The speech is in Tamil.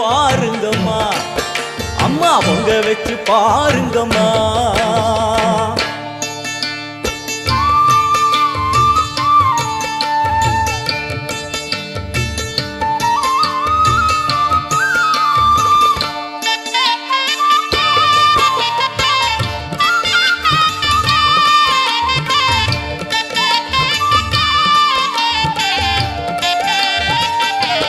பாருங்கம்மா. அம்மா பொங்க வச்சு பாருங்கம்மா.